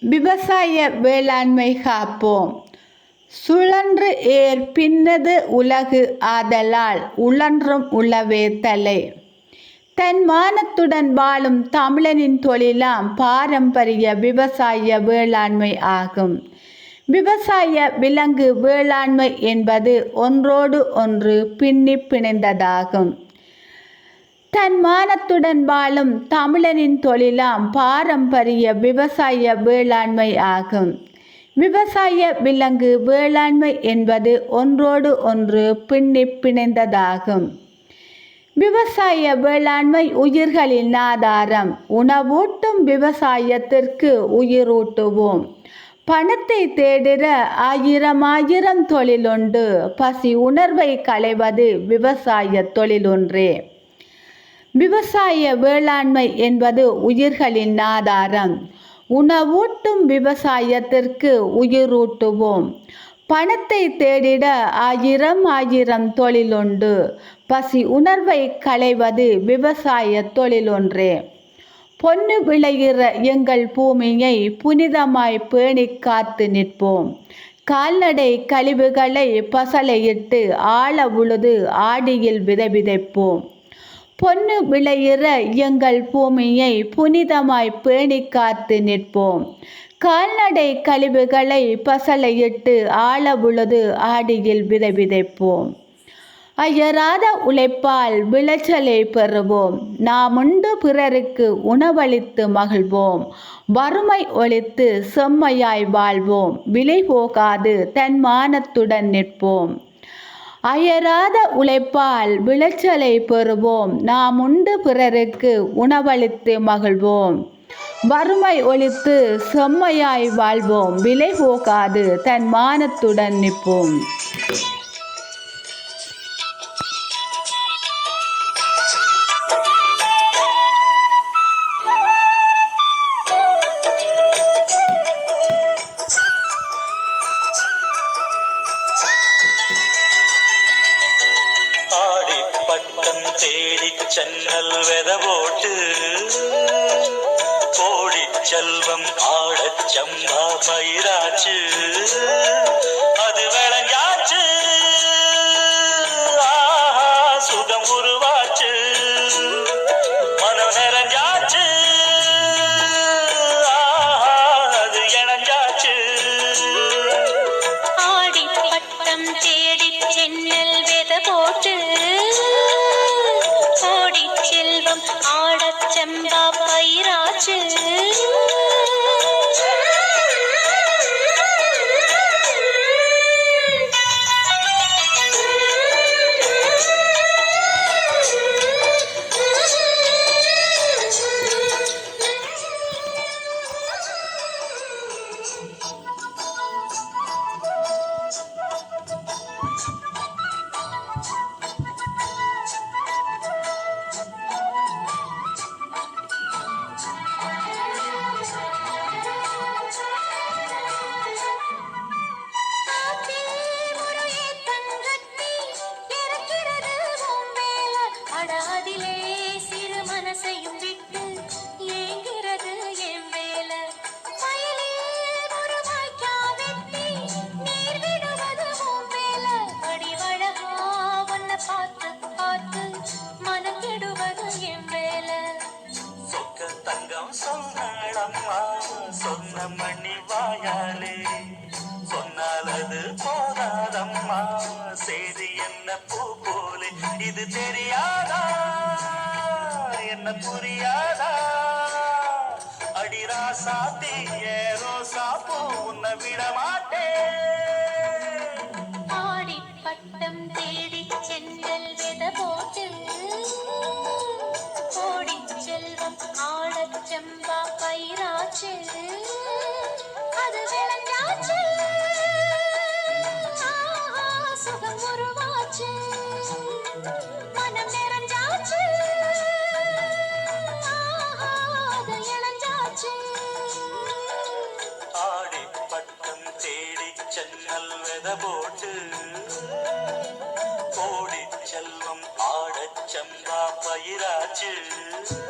விவசாய வேளாண்மை காப்போம். சுழன்று ஏர் பின்னது உலகு ஆதலால் உழன்றும் உளவே தலை. தன் மானத்துடன் வாழும் தமிழனின் தொழிலாம் பாரம்பரிய விவசாய வேளாண்மை ஆகும். விவசாய விலங்கு வேளாண்மை என்பது ஒன்றோடு ஒன்று பின்னி பிணைந்ததாகும். தன் மானத்துடன் வாழும் தமிழனின் தொழிலாம் பாரம்பரிய விவசாய வேளாண்மை ஆகும். விவசாய விலங்கு வேளாண்மை என்பது ஒன்றோடு ஒன்று பின்னி பிணைந்ததாகும். விவசாய வேளாண்மை உயிர்களின் ஆதாரம். உணவூட்டும் விவசாயத்திற்கு உயிரூட்டுவோம். பணத்தை தேடிட ஆயிரம் ஆயிரம் தொழிலுண்டு. பசி உணர்வை களைவது விவசாய தொழிலொன்றே. விவசாய வேளாண்மை என்பது உயிர்களின் ஆதாரம். உணவூட்டும் விவசாயத்திற்கு உயிரூட்டுவோம். பணத்தை தேடிட ஆயிரம் ஆயிரம் தொழிலுண்டு. பசி உணர்வை களைவது விவசாய தொழிலொன்றே. பொன்னு விளைகிற எங்கள் பூமியை புனிதமாய் பேணி காத்து நிற்போம். கால்நடை கழிவுகளை பசலையிட்டு ஆழ உழுது ஆடியில் விதை விதைப்போம். பொன்னு விளையிற எங்கள் பூமியை புனிதமாய் பேணி காத்து நிற்போம். கால்நடை கழிவுகளை பசலையிட்டு ஆளவுழுது ஆடியில் விதை விதைப்போம். அயராத உழைப்பால் விளைச்சலை பெறுவோம். நாம் உண்டு பிறருக்கு உணவளித்து மகிழ்வோம். வறுமை ஒழித்து செம்மையாய் வாழ்வோம். விலை போகாது தன்மானத்துடன் நிற்போம். அயராத உழைப்பால் விளைச்சலை பெறுவோம். நாம் உண்டு பிறருக்கு உணவளித்து மகிழ்வோம். வறுமை ஒழித்து செம்மையாய் வாழ்வோம். விலை போகாது தன் மானத்துடன் நிற்போம். செல்வம் ஆடச் சம்பா பயிராச்சு. அது விளங்காச்சு. சுகம் உருவாச்சு. மனம் நிறைஞ்சாச்சு. அது இணைஞ்சாச்சு. ஆடி பட்டம் தேடி இது தெரியாதா? என்ன புரியாதா? அடிரா சாத்தி ஏரோசா பூ உன்னை விட மாட்டேன். ஆடி பட்டம் தேடி சென்னல் வித போட்டு ஓடி செல்வம் ஆடச் செம்பா பயிராச்சு. to